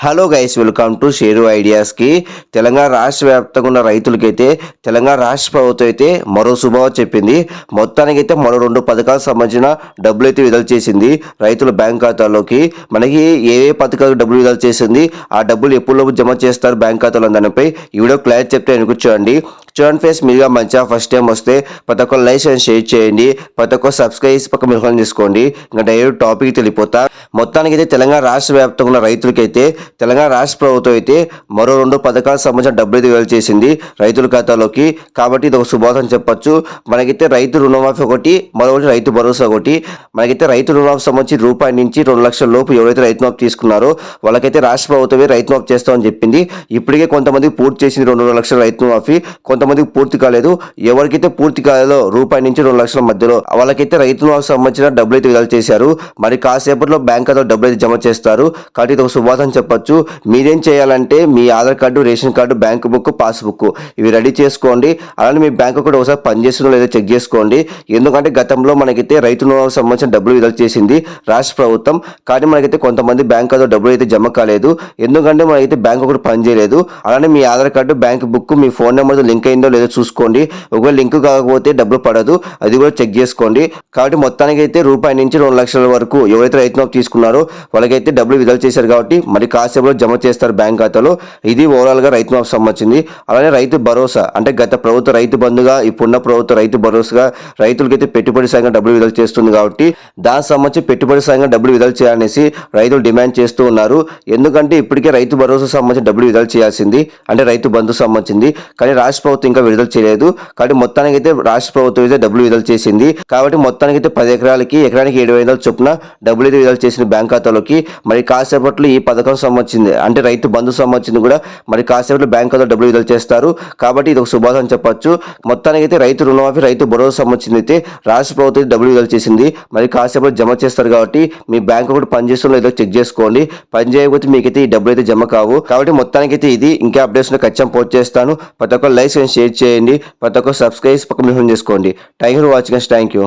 Hello guys welcome to share ఐడియాస్కి Telangana రాష్ట్ర వ్యాప్తంగా ఉన్న రైతులకైతే తెలంగాణ రాష్ట్ర ప్రభుత్వం అయితే మరో శుభవార్త చెప్పింది. మొత్తానికైతే మరో రెండు పథకాలకు సంబంధించిన డబ్బులు అయితే విడుదల చేసింది రైతుల బ్యాంక్ ఖాతాలోకి. మనకి ఏ ఏ పథకాలకు డబ్బులు విడుదల చేసింది ఆ డబ్బులు ఎప్పుడు జమ చేస్తారు బ్యాంక్ ఖాతాలో దానిపై ఈ వీడియో క్లారిటీ చెప్తే అనుకుంటండి చూడండి ఫేస్ మీరుగా మంచిగా ఫస్ట్ టైం వస్తే ప్రతి ఒక్క లైక్ అండ్ షేర్ చేయండి. ప్రతి ఒక్క సబ్స్క్రైబ్ పక్క మిల్హం చేసుకోండి. ఇంకా డైరెక్ట్ టాపిక్ తెలిపోతా మొత్తానికి అయితే తెలంగాణ రాష్ట్ర వ్యాప్తంగా ఉన్న రైతులకైతే తెలంగాణ రాష్ట్ర ప్రభుత్వం అయితే మరో రెండు పథకాలకు సంబంధించిన డబ్బులు అయితే విడుదల చేసింది రైతుల ఖాతాలోకి. కాబట్టి ఇది ఒక శుభాతం చెప్పొచ్చు. మనకైతే రైతు రుణమాఫీ ఒకటి మరొకటి రైతు భరోసా ఒకటి. మనకైతే రైతు రుణమాఫీ సంబంధించి రూపాయి నుంచి రెండు లక్షల లోపు ఎవరైతే రైతు మాఫ్ తీసుకున్నారో వాళ్ళకైతే రాష్ట్ర ప్రభుత్వమే రైతు మాఫ్ చేస్తామని చెప్పింది. ఇప్పటికే కొంతమంది పూర్తి చేసింది రెండు లక్షల రైతు మాఫీ. కొంతమందికి పూర్తి కాలేదు. ఎవరికైతే పూర్తి కాలేదో రూపాయి నుంచి రెండు లక్షల మధ్యలో వాళ్ళకైతే రైతులకు సంబంధించిన డబ్బులు అయితే విడుదల చేశారు. మరి కాసేపట్లో బ్యాంక్ ఖాతాలో డబ్బులు అయితే జమ చేస్తారు. కాబట్టి ఇది ఒక శుభాతం చెప్పొచ్చు. మీరేం చేయాలంటే మీ Aadhaar card ration card bank book passbook ఇవి రెడీ చేసుకోండి. అలానే మీ బ్యాంక్ కూడా ఒకసారి పనిచేస్తుందో లేదో చెక్ చేసుకోండి. ఎందుకంటే గతంలో మనకైతే రైతు రుణాలకు సంబంధించిన డబ్బులు విడుదల చేసింది రాష్ట్ర ప్రభుత్వం. కానీ మనకైతే కొంతమంది బ్యాంక్ ఖాతాలో డబ్బులు అయితే జమ కాలేదు. ఎందుకంటే మనకైతే బ్యాంక్ ఒకటి పనిచేయలేదు. అలానే మీ ఆధార్ కార్డు బ్యాంక్ బుక్ మీ ఫోన్ నెంబర్తో లింక్ అయిందో లేదో చూసుకోండి. ఒకవేళ లింక్ కాకపోతే డబ్బులు పడదు. అది కూడా చెక్ చేసుకోండి. కాబట్టి మొత్తానికి అయితే రూపాయి నుంచి రెండు లక్షల వరకు ఎవరైతే రైతు నాకు తీసుకున్నారో వాళ్ళకైతే డబ్బులు విడుదల చేశారు కాబట్టి మరి కాసేపులో జమ చేస్తారు బ్యాంక్ ఖాతాలో. ఇది ఓవరాల్గా రైతు మాఫ్ సంబంధించింది. అలానే రైతు భరోసా. అంటే గత ప్రభుత్వ రైతు బంధుగా ఇప్పుడున్న ప్రభుత్వ రైతు భరోసాగా రైతులకైతే పెట్టుబడి సాయంగా డబ్బులు విడుదల చేస్తుంది కాబట్టి దానికి సంబంధించి పెట్టుబడి సాయంగా డబ్బులు విడుదల చేయాలనేసి రైతులు డిమాండ్ చేస్తూ ఉన్నారు. ఎందుకంటే ఇప్పటికే రైతు భరోసా సంబంధించి డబ్బులు విడుదల చేయాల్సింది. అంటే రైతు బంధు సంబంధించింది. కానీ రాష్ట్ర ప్రభుత్వం ఇంకా విడుదల చేయలేదు. కాబట్టి మొత్తానికి అయితే రాష్ట్ర ప్రభుత్వం అయితే డబ్బులు విడుదల చేసింది. కాబట్టి మొత్తానికి అయితే పది ఎకరాలకి ఎకరానికి ఏడు వేల చొప్పున డబ్బులు అయితే విడుదల చేసింది బ్యాంక్ ఖాతాలోకి. మరి కాసేపట్లో ఈ పథకం సంబంధించింది అంటే రైతు బంధు సంబంధించింది కూడా మరి కాసేపట్లో బ్యాంక్ ఖాతాలో డబ్బులు విడుదల చేస్తారు. కాబట్టి ఇది ఒక శుభాసం చెప్పొచ్చు. మొత్తానికి అయితే రైతు రుణమాఫీ రైతు భరోసా సంబంధించింది అయితే రాష్ట్ర ప్రభుత్వం అయితే డబ్బులు విడుదల చేసింది. మరి కాసేపట్లో జమ చేస్తారు కాబట్టి మీ బ్యాంక్ కూడా పనిచేస్తుందో ఏదో చెక్ చేసుకోండి. పని చేయకపోతే మీకైతే ఈ డబ్బులు అయితే జమ కావు. కాబట్టి మొత్తానికి అయితే ఇది ఇంకా అప్డేట్స్ ఖచ్చితంగా పోస్ట్ చేస్తాను. ప్రతి ఒక్క లైక్ షేర్ చేయండి. ప్రతి ఒక్క సబ్స్క్రైబ్ పక్కన చేసుకోండి. Thank you for watching thank you